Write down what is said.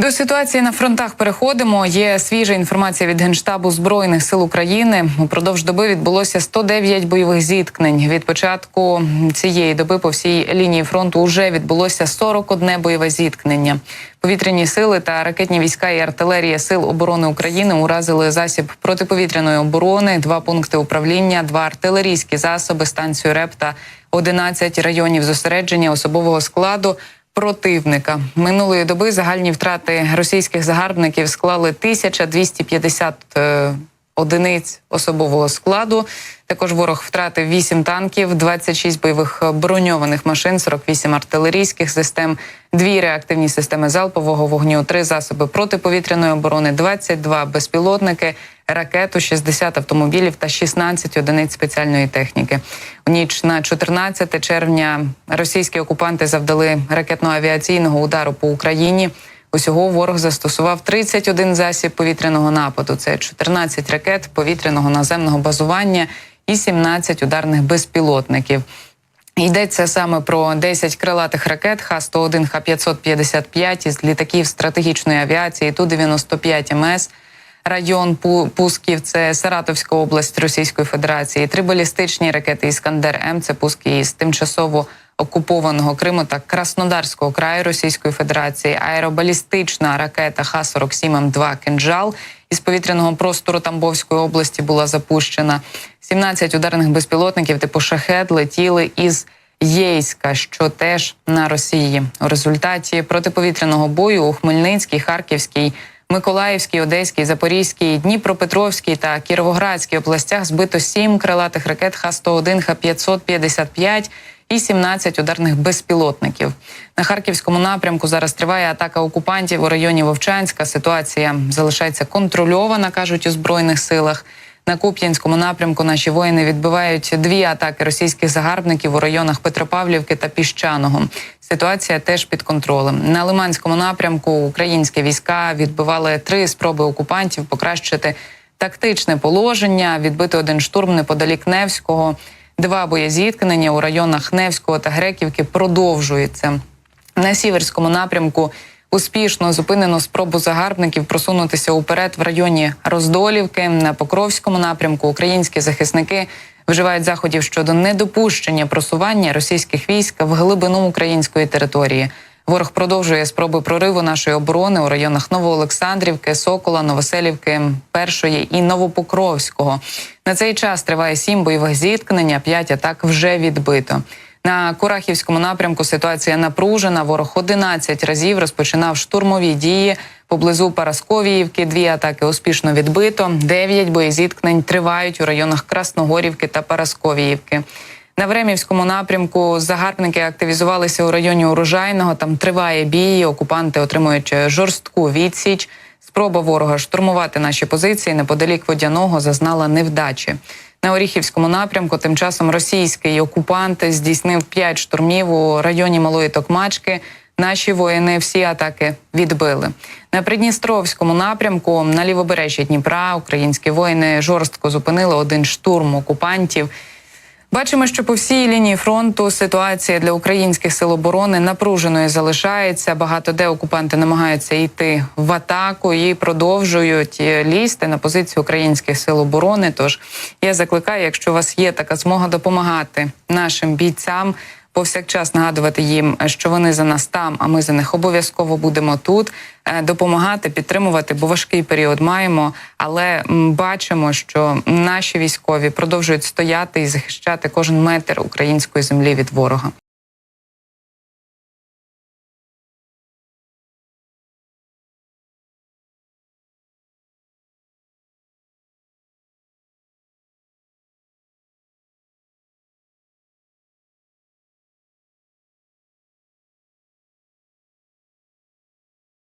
До ситуації на фронтах переходимо. Є свіжа інформація від генштабу збройних сил України. Упродовж доби відбулося 109 бойових зіткнень. Від початку цієї доби по всій лінії фронту вже відбулося 41 бойове зіткнення. Повітряні сили та ракетні війська і артилерія сил оборони України уразили засіб протиповітряної оборони, два пункти управління, два артилерійські засоби, станцію РЕП та 11 районів зосередження особового складу противника. Минулої доби загальні втрати російських загарбників склали 1250 е, одиниць особового складу. Також ворог втратив 8 танків, 26 бойових броньованих машин, 48 артилерійських систем, дві реактивні системи залпового вогню, три засоби протиповітряної оборони, 22 безпілотники, ракету, 60 автомобілів та 16 одиниць спеціальної техніки. У ніч на 14 червня російські окупанти завдали ракетно-авіаційного удару по Україні. Усього ворог застосував 31 засіб повітряного нападу. Це 14 ракет повітряного наземного базування і 17 ударних безпілотників. Йдеться саме про 10 крилатих ракет Х-101, Х-555 із літаків стратегічної авіації Ту-95 МС. Район Пу- Пусків це Саратовська область Російської Федерації. Три балістичні ракети Іскандер М це пуски із тимчасово окупованого Криму та Краснодарського краю Російської Федерації. Аеробалістична ракета Х-47 М2 «Кинджал» із повітряного простору Тамбовської області була запущена. 17 ударних безпілотників типу шахет летіли із Єйська, що теж на Росії. У результаті протиповітряного бою у Хмельницькій, Харківській, Миколаївській, Одеській, Запорізькій, Дніпропетровській та Кіровоградській областях збито сім крилатих ракет Х-101, Х-555 і 17 ударних безпілотників. На харківському напрямку зараз триває атака окупантів у районі Вовчанська. Ситуація залишається контрольована, кажуть у збройних силах. На Куп'янському напрямку наші воїни відбивають дві атаки російських загарбників у районах Петропавлівки та Піщаного. Ситуація теж під контролем. На Лиманському напрямку українські війська відбивали три спроби окупантів покращити тактичне положення, відбити один штурм неподалік Невського. Два боєзіткнення у районах Невського та Греківки продовжуються. На сіверському напрямку успішно зупинено спробу загарбників просунутися уперед в районі Роздолівки. На Покровському напрямку українські захисники вживають заходів щодо недопущення просування російських військ в глибину української території. Ворог продовжує спроби прориву нашої оборони у районах Новоолександрівки, Сокола, Новоселівки, Першої і Новопокровського. На цей час триває сім бойових зіткнень, а п'ять атак вже відбито. На Курахівському напрямку ситуація напружена. Ворог 11 разів розпочинав штурмові дії поблизу Парасковіївки. Дві атаки успішно відбито. Дев'ять боєзіткнень тривають у районах Красногорівки та Парасковіївки. На Времівському напрямку загарбники активізувалися у районі Урожайного. Там триває бій. Окупанти отримують жорстку відсіч. Спроба ворога штурмувати наші позиції неподалік водяного зазнала невдачі. На Оріхівському напрямку тим часом російський окупант здійснив п'ять штурмів у районі Малої Токмачки. Наші воїни всі атаки відбили. На Придністровському напрямку на лівобережжі Дніпра українські воїни жорстко зупинили один штурм окупантів. Бачимо, що по всій лінії фронту ситуація для українських сил оборони напруженою залишається. Багато де окупанти намагаються йти в атаку і продовжують е, лізти на позицію українських сил оборони. Тож я закликаю, якщо у вас є така змога допомагати нашим бійцям. Повсякчас нагадувати їм, що вони за нас там, а ми за них обов'язково будемо тут е, допомагати, підтримувати, бо важкий період маємо. Але бачимо, що наші військові продовжують стояти і захищати кожен метр української землі від ворога.